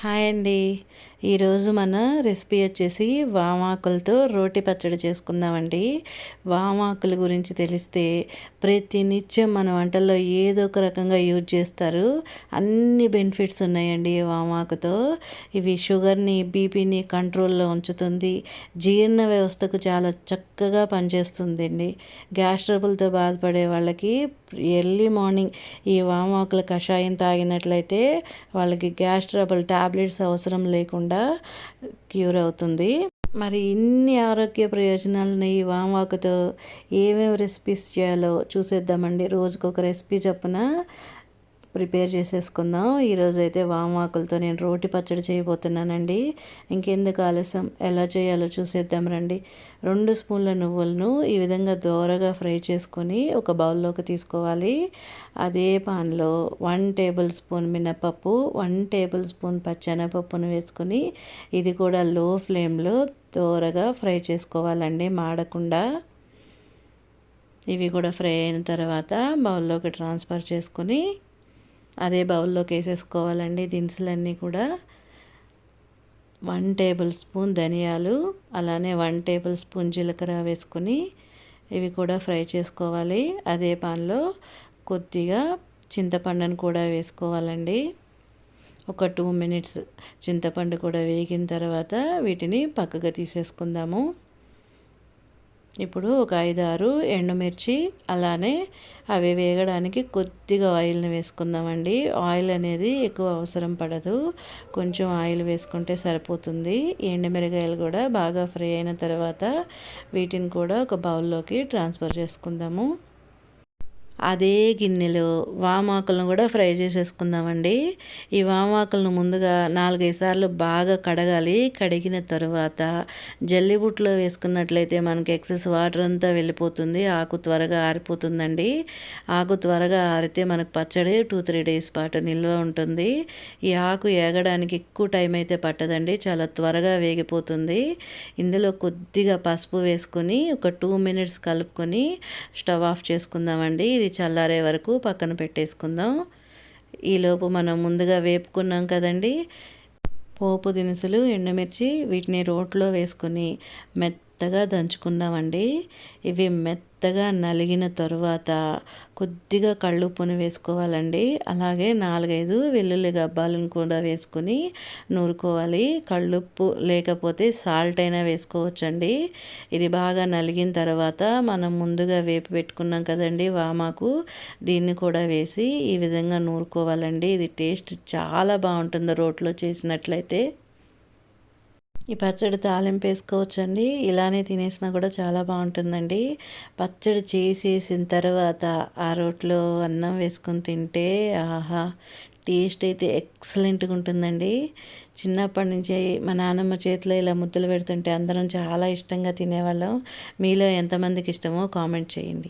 Hi అండి. ఈరోజు మన రెసిపీ వచ్చేసి వామాకులతో రోటి పచ్చడి చేసుకుందామండి. వామాకుల గురించి తెలిస్తే ప్రతి నిత్యం మన వంటల్లో ఏదో ఒక రకంగా యూజ్ చేస్తారు. అన్ని బెనిఫిట్స్ ఉన్నాయండి వామాకుతో. ఇవి షుగర్ని బీపీని కంట్రోల్లో ఉంచుతుంది. జీర్ణ వ్యవస్థకు చాలా చక్కగా పనిచేస్తుందండి. గ్యాస్ ట్రబుల్తో బాధపడే వాళ్ళకి ఎర్లీ మార్నింగ్ ఈ వామాకుల కషాయం తాగినట్లయితే వాళ్ళకి గ్యాస్ ట్రబుల్ టాబ్లెట్స్ అవసరం లేకుండా క్యూర్ అవుతుంది. మరి ఇన్ని ఆరోగ్య ప్రయోజనాలను ఈ వామాకుతో ఏమేమి రెసిపీస్ చేయాలో చూసేద్దామండి. రోజుకొక రెసిపీ చొప్పున ప్రిపేర్ చేసేసుకుందాం. ఈరోజు అయితే వామాకులతో నేను రోటి పచ్చడి చేయబోతున్నానండి. ఇంకెందుకు ఆలస్యం? ఎలా చేయాలో చూసేద్దాం రండి. రెండు స్పూన్ల నువ్వులను ఈ విధంగా దోరగా ఫ్రై చేసుకొని ఒక బౌల్లోకి తీసుకోవాలి. అదే పాన్లో వన్ టేబుల్ స్పూన్ మినపప్పు వన్ టేబుల్ స్పూన్ పచ్చెనపప్పును వేసుకొని ఇది కూడా లో ఫ్లేమ్లో దోరగా ఫ్రై చేసుకోవాలండి మాడకుండా. ఇవి కూడా ఫ్రై అయిన తర్వాత బౌల్లోకి ట్రాన్స్ఫర్ చేసుకొని అదే బౌల్లోకి వేసేసుకోవాలండి దినుసులన్నీ కూడా. వన్ టేబుల్ స్పూన్ ధనియాలు అలానే వన్ టేబుల్ స్పూన్ జీలకర్ర వేసుకొని ఇవి కూడా ఫ్రై చేసుకోవాలి. అదే పాన్లో కొద్దిగా చింతపండును కూడా వేసుకోవాలండి. ఒక టూ మినిట్స్ చింతపండు కూడా వేగిన తర్వాత వీటిని పక్కగా తీసేసుకుందాము. ఇప్పుడు ఒక ఐదు ఆరు ఎండుమిర్చి అలానే అవి వేగడానికి కొద్దిగా ఆయిల్ని వేసుకుందామండి. ఆయిల్ అనేది ఎక్కువ అవసరం పడదు. కొంచెం ఆయిల్ వేసుకుంటే సరిపోతుంది. ఎండుమిరగాయలు కూడా బాగా ఫ్రై అయిన తర్వాత వీటిని కూడా ఒక బౌల్లోకి ట్రాన్స్ఫర్ చేసుకుందాము. అదే గిన్నెలో వామాకులను కూడా ఫ్రై చేసేసుకుందామండి. ఈ వామాకులను ముందుగా నాలుగైదు సార్లు బాగా కడగాలి. కడిగిన తర్వాత జల్లిబుట్లో వేసుకున్నట్లయితే మనకి ఎక్సెస్ వాటర్ అంతా వెళ్ళిపోతుంది. ఆకు త్వరగా ఆరిపోతుందండి. ఆకు త్వరగా ఆరితే మనకు పచ్చడి టూ త్రీ డేస్ పాటు నిల్వ ఉంటుంది. ఈ ఆకు ఏగడానికి ఎక్కువ టైం అయితే పట్టదండి. చాలా త్వరగా వేగిపోతుంది. ఇందులో కొద్దిగా పసుపు వేసుకొని ఒక టూ మినిట్స్ కలుపుకొని స్టవ్ ఆఫ్ చేసుకుందామండి. ఇది ఇది చల్లారే వరకు పక్కన పెట్టేసుకుందాం. ఈలోపు మనం ముందుగా వేపుకున్నాం కదండి. పోపు దినుసులు ఎండుమిర్చి వీటిని రోట్లో వేసుకొని మెత్తగా దంచుకుందామండి. ఇవి మెత్తగా నలిగిన తరువాత కొద్దిగా కళ్ళుప్పును వేసుకోవాలండి. అలాగే నాలుగైదు వెల్లుల్లి గబ్బాలను కూడా వేసుకుని నూరుకోవాలి. కళ్ళుప్పు లేకపోతే సాల్ట్ అయినా వేసుకోవచ్చండి. ఇది బాగా నలిగిన తర్వాత మనం ముందుగా వేపి పెట్టుకున్నాం కదండి వామాకు. దీన్ని కూడా వేసి ఈ విధంగా నూరుకోవాలండి. ఇది టేస్ట్ చాలా బాగుంటుంది రోట్లో చేసినట్లయితే. ఈ పచ్చడి తాలింపు వేసుకోవచ్చండి. ఇలానే తినేసినా కూడా చాలా బాగుంటుందండి. పచ్చడి చేసేసిన తర్వాత ఆ రోట్లో అన్నం వేసుకొని తింటే ఆహా టేస్ట్ అయితే ఎక్సలెంట్గా ఉంటుందండి. చిన్నప్పటి నుంచి మా నాన్నమ్మ చేతిలో ఇలా ముద్దలు పెడుతుంటే అందరం చాలా ఇష్టంగా తినేవాళ్ళం. మీలో ఎంతమందికి ఇష్టమో కామెంట్ చేయండి.